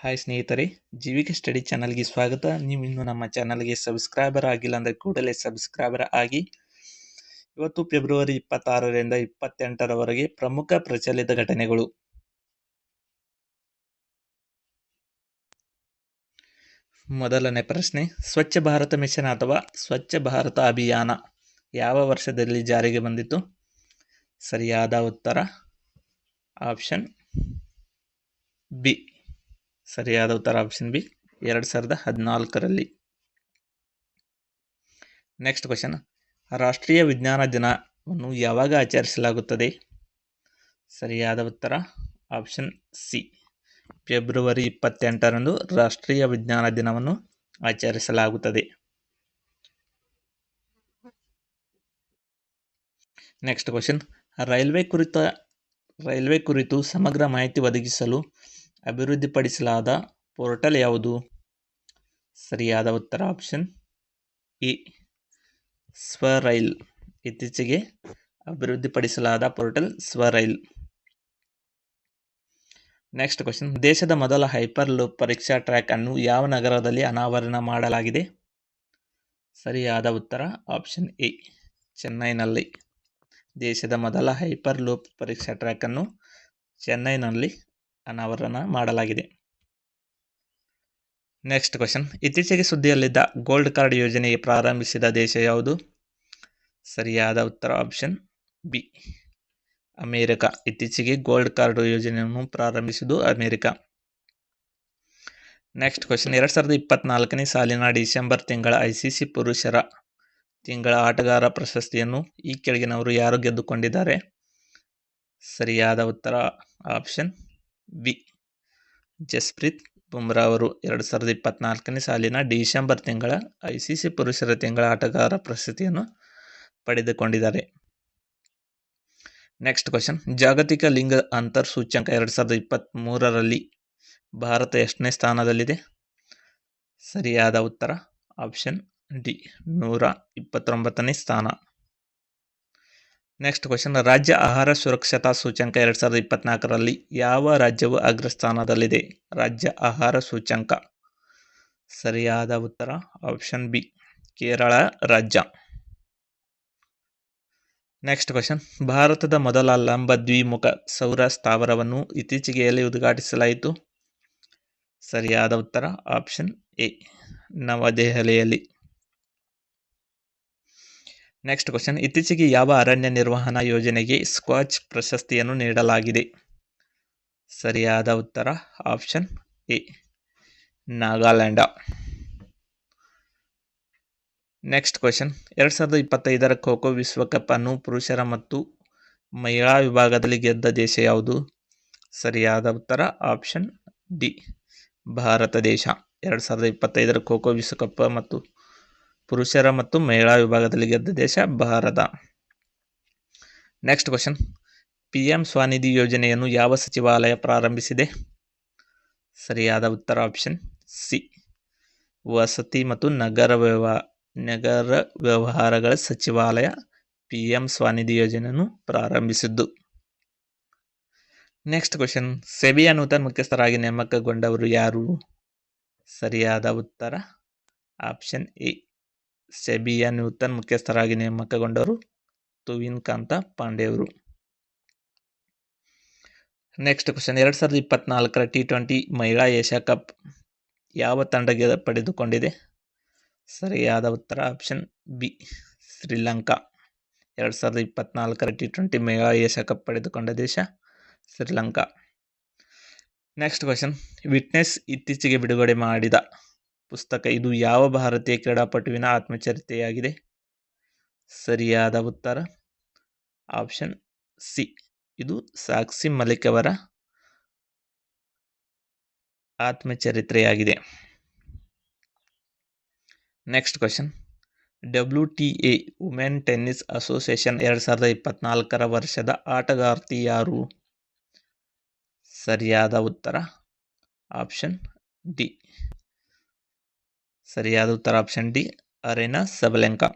Hi ಸ್ನೇಹಿತರೆ, ಜೀವಿಕೆ study ಚಾನಲ್ಗೆ ಸ್ವಾಗತ. ನೀವು ಇನ್ನು ನಮ್ಮ ಚಾನಲ್ಗೆ ಸಬ್ಸ್ಕ್ರೈಬರ್ ಆಗಿಲ್ಲ ಅಂದರೆ ಕೂಡಲೇ ಸಬ್ಸ್ಕ್ರೈಬರ್ ಆಗಿ. ಇವತ್ತು ಫೆಬ್ರವರಿ ಇಪ್ಪತ್ತಾರರಿಂದ ಇಪ್ಪತ್ತೆಂಟರವರೆಗೆ ಪ್ರಮುಖ ಪ್ರಚಲಿತ ಘಟನೆಗಳು. ಮೊದಲನೇ ಪ್ರಶ್ನೆ, ಸ್ವಚ್ಛ ಭಾರತ ಮಿಷನ್ ಅಥವಾ ಸ್ವಚ್ಛ ಭಾರತ ಅಭಿಯಾನ ಯಾವ ವರ್ಷದಲ್ಲಿ ಜಾರಿಗೆ ಬಂದಿತು ಸರಿಯಾದ ಉತ್ತರ, ಆಪ್ಷನ್ ಬಿ. ಸರಿಯಾದ ಉತ್ತರ ಆಪ್ಷನ್ ಬಿ ಎರಡು ಸಾವಿರದ ಹದಿನಾಲ್ಕರಲ್ಲಿ. ನೆಕ್ಸ್ಟ್ ಕ್ವಶನ್ ರಾಷ್ಟ್ರೀಯ ವಿಜ್ಞಾನ ದಿನವನ್ನು ಯಾವಾಗ ಆಚರಿಸಲಾಗುತ್ತದೆ? ಸರಿಯಾದ ಉತ್ತರ ಆಪ್ಷನ್ ಸಿ ಫೆಬ್ರವರಿ ಇಪ್ಪತ್ತೆಂಟರಂದು ರಾಷ್ಟ್ರೀಯ ವಿಜ್ಞಾನ ದಿನವನ್ನು ಆಚರಿಸಲಾಗುತ್ತದೆ. ನೆಕ್ಸ್ಟ್ ಕ್ವಶನ್ ರೈಲ್ವೆ ಕುರಿತ, ರೈಲ್ವೆ ಕುರಿತು ಸಮಗ್ರ ಮಾಹಿತಿ ಒದಗಿಸಲು ಅಭಿವೃದ್ಧಿಪಡಿಸಲಾದ ಪೋರ್ಟಲ್ ಯಾವುದು? ಸರಿಯಾದ ಉತ್ತರ ಆಪ್ಷನ್ ಇ ಸ್ವರೈಲ್. ಇತ್ತೀಚೆಗೆ ಅಭಿವೃದ್ಧಿಪಡಿಸಲಾದ ಪೋರ್ಟಲ್ ಸ್ವರೈಲ್. Next question. ದೇಶದ ಮೊದಲ ಹೈಪರ್ ಲೂಪ್ ಪರೀಕ್ಷಾ ಟ್ರ್ಯಾಕ್ ಅನ್ನು ಯಾವ ನಗರದಲ್ಲಿ ಅನಾವರಣ ಮಾಡಲಾಗಿದೆ? ಸರಿಯಾದ ಉತ್ತರ ಆಪ್ಷನ್ ಎ. ಚೆನ್ನೈನಲ್ಲಿ. ದೇಶದ ಮೊದಲ ಹೈಪರ್ ಲೂಪ್ ಪರೀಕ್ಷಾ ಟ್ರ್ಯಾಕ್ ಅನ್ನು ಚೆನ್ನೈನಲ್ಲಿ ಅನಾವರಣ ಮಾಡಲಾಗಿದೆ. ನೆಕ್ಸ್ಟ್ ಕ್ವಶನ್ ಇತ್ತೀಚೆಗೆ ಸುದ್ದಿಯಲ್ಲಿದ್ದ ಗೋಲ್ಡ್ ಕಾರ್ಡ್ ಯೋಜನೆಗೆ ಪ್ರಾರಂಭಿಸಿದ ದೇಶ ಯಾವುದು? ಸರಿಯಾದ ಉತ್ತರ ಆಪ್ಷನ್ ಬಿ ಅಮೇರಿಕ. ಇತ್ತೀಚೆಗೆ ಗೋಲ್ಡ್ ಕಾರ್ಡ್ ಯೋಜನೆಯನ್ನು ಪ್ರಾರಂಭಿಸಿದ್ದು ಅಮೇರಿಕ. ನೆಕ್ಸ್ಟ್ ಕ್ವಶನ್ ಎರಡು ಸಾವಿರದ ಇಪ್ಪತ್ನಾಲ್ಕನೇ ಸಾಲಿನ ಡಿಸೆಂಬರ್ ತಿಂಗಳ ಐ ಸಿ ಸಿ ಪುರುಷರ ತಿಂಗಳ ಆಟಗಾರ ಪ್ರಶಸ್ತಿಯನ್ನು ಈ ಕೆಳಗಿನವರು ಯಾರು ಗೆದ್ದುಕೊಂಡಿದ್ದಾರೆ? ಸರಿಯಾದ ಉತ್ತರ ಆಪ್ಷನ್ ಬಿ ಜಸ್ಪ್ರೀತ್ ಬುಮ್ರಾ ಅವರು ಎರಡು ಸಾವಿರದ ಇಪ್ಪತ್ನಾಲ್ಕನೇ ಸಾಲಿನ ಡಿಸೆಂಬರ್ ತಿಂಗಳ ಐ ಸಿ ಸಿ ಪುರುಷರ ತಿಂಗಳ ಆಟಗಾರ ಪ್ರಶಸ್ತಿಯನ್ನು ಪಡೆದುಕೊಂಡಿದ್ದಾರೆ. Next question. ಜಾಗತಿಕ ಲಿಂಗ ಅಂತರ್ ಸೂಚ್ಯಂಕ ಎರಡು ಸಾವಿರದ ಇಪ್ಪತ್ತ್ಮೂರರಲ್ಲಿ ಭಾರತ ಎಷ್ಟನೇ ಸ್ಥಾನದಲ್ಲಿದೆ? ಸರಿಯಾದ ಉತ್ತರ. Option D. ನೂರ ಇಪ್ಪತ್ತೊಂಬತ್ತನೇ ಸ್ಥಾನ. ನೆಕ್ಸ್ಟ್ ಕ್ವಶನ್ ರಾಜ್ಯ ಆಹಾರ ಸುರಕ್ಷತಾ ಸೂಚ್ಯಂಕ ಎರಡು ಸಾವಿರದ ಇಪ್ಪತ್ನಾಲ್ಕರಲ್ಲಿ ಯಾವ ರಾಜ್ಯವು ಅಗ್ರಸ್ಥಾನದಲ್ಲಿದೆ? ರಾಜ್ಯ ಆಹಾರ ಸೂಚ್ಯಂಕ. ಸರಿಯಾದ ಉತ್ತರ. ಆಪ್ಷನ್ ಬಿ ಕೇರಳ ರಾಜ್ಯ. ನೆಕ್ಸ್ಟ್ ಕ್ವಶನ್ ಭಾರತದ ಮೊದಲ ಲಂಬ ದ್ವಿಮುಖ ಸೌರ ಸ್ಥಾವರವನ್ನು ಇತ್ತೀಚೆಗೆ ಎಲ್ಲಿ ಉದ್ಘಾಟಿಸಲಾಯಿತು. ಸರಿಯಾದ ಉತ್ತರ. ಆಪ್ಷನ್ ಎ ನವದೆಹಲಿಯಲ್ಲಿ. ನೆಕ್ಸ್ಟ್ ಕ್ವಶನ್ ಇತ್ತೀಚೆಗೆ ಯಾವ ಅರಣ್ಯ ನಿರ್ವಹಣಾ ಯೋಜನೆಗೆ ಸ್ಕ್ವಾಚ್ ಪ್ರಶಸ್ತಿಯನ್ನು ನೀಡಲಾಗಿದೆ? ಸರಿಯಾದ ಉತ್ತರ option A Nagaland. Next question ಎರಡು ಸಾವಿರದ ಇಪ್ಪತ್ತೈದರ ಖೋಖೋ ವಿಶ್ವಕಪ್ ಅನ್ನು ಪುರುಷರ ಮತ್ತು ಮಹಿಳಾ ವಿಭಾಗದಲ್ಲಿ ಗೆದ್ದ ದೇಶ ಯಾವುದು? ಸರಿಯಾದ ಉತ್ತರ ಆಪ್ಷನ್ ಡಿ ಭಾರತ ದೇಶ. ಎರಡು ಸಾವಿರದ ಇಪ್ಪತ್ತೈದರ ಖೋಖೋ ವಿಶ್ವಕಪ್ ಮತ್ತು ಪುರುಷರ ಮತ್ತು ಮಹಿಳಾ ವಿಭಾಗದಲ್ಲಿ ಗೆದ್ದ ದೇಶ Bharat. Next question P M Svanidhi ಯೋಜನೆಯನ್ನು ಯಾವ ಸಚಿವಾಲಯ ಪ್ರಾರಂಭಿಸಿದೆ? ಸರಿಯಾದ ಉತ್ತರ ಆಪ್ಷನ್ ಸಿ. ವಸತಿ ಮತ್ತು ನಗರ ವ್ಯವ, ನಗರ ವ್ಯವಹಾರಗಳ ಸಚಿವಾಲಯ ಪಿ ಎಂ ಸ್ವಾನಿಧಿ ಯೋಜನೆಯನ್ನು ಪ್ರಾರಂಭಿಸಿದ್ದು. ನೆಕ್ಸ್ಟ್ ಕ್ವಶನ್ ಸೆಬಿಯ ನೂತನ ಮುಖ್ಯಸ್ಥರಾಗಿ ನೇಮಕಗೊಂಡವರು ಯಾರು? ಸರಿಯಾದ ಉತ್ತರ ಆಪ್ಷನ್ ಎ. ಸೆಬಿಯ ನೂತನ ಮುಖ್ಯಸ್ಥರಾಗಿ ನೇಮಕಗೊಂಡವರು ತುವಿನ್ ಕಾಂತ ಪಾಂಡೆಯವರು. ನೆಕ್ಸ್ಟ್ ಕ್ವಶನ್ ಎರಡು ಸಾವಿರದ ಇಪ್ಪತ್ನಾಲ್ಕರ ಟಿ ಟ್ವೆಂಟಿ ಮಹಿಳಾ ಏಷ್ಯಾ ಕಪ್ ಯಾವ ತಂಡ ಪಡೆದುಕೊಂಡಿದೆ? ಸರಿಯಾದ ಉತ್ತರ ಆಪ್ಷನ್ ಬಿ ಶ್ರೀಲಂಕಾ. ಎರಡು ಸಾವಿರದ ಇಪ್ಪತ್ನಾಲ್ಕರ ಟಿ ಟ್ವೆಂಟಿ ಮಹಿಳಾ ಏಷ್ಯಾ ಕಪ್ ಪಡೆದುಕೊಂಡ ದೇಶ ಶ್ರೀಲಂಕಾ. ನೆಕ್ಸ್ಟ್ ಕ್ವಶನ್ ವಿಟ್ನೆಸ್ ಇತ್ತೀಚೆಗೆ ಬಿಡುಗಡೆ ಮಾಡಿದ ಪುಸ್ತಕ ಇದು ಯಾವ ಭಾರತೀಯ ಕ್ರೀಡಾಪಟುವಿನ ಆತ್ಮಚರಿತೆಯಾಗಿದೆ? ಸರಿಯಾದ ಉತ್ತರ. Option C. ಇದು ಸಾಕ್ಷಿ ಮಲಿಕ್ ಅವರ ಆತ್ಮಚರಿತ್ರೆಯಾಗಿದೆ. Next question. W T A women tennis association ಎರಡು ಸಾವಿರದ ಇಪ್ಪತ್ನಾಲ್ಕರ ವರ್ಷದ ಆಟಗಾರ್ತಿ ಯಾರು? ಸರಿಯಾದ ಉತ್ತರ. Option D. ಸರಿಯಾದ ಉತ್ತರ ಆಪ್ಷನ್ ಡಿ ಅರೆನಾ ಸಬಲೆಂಕಾ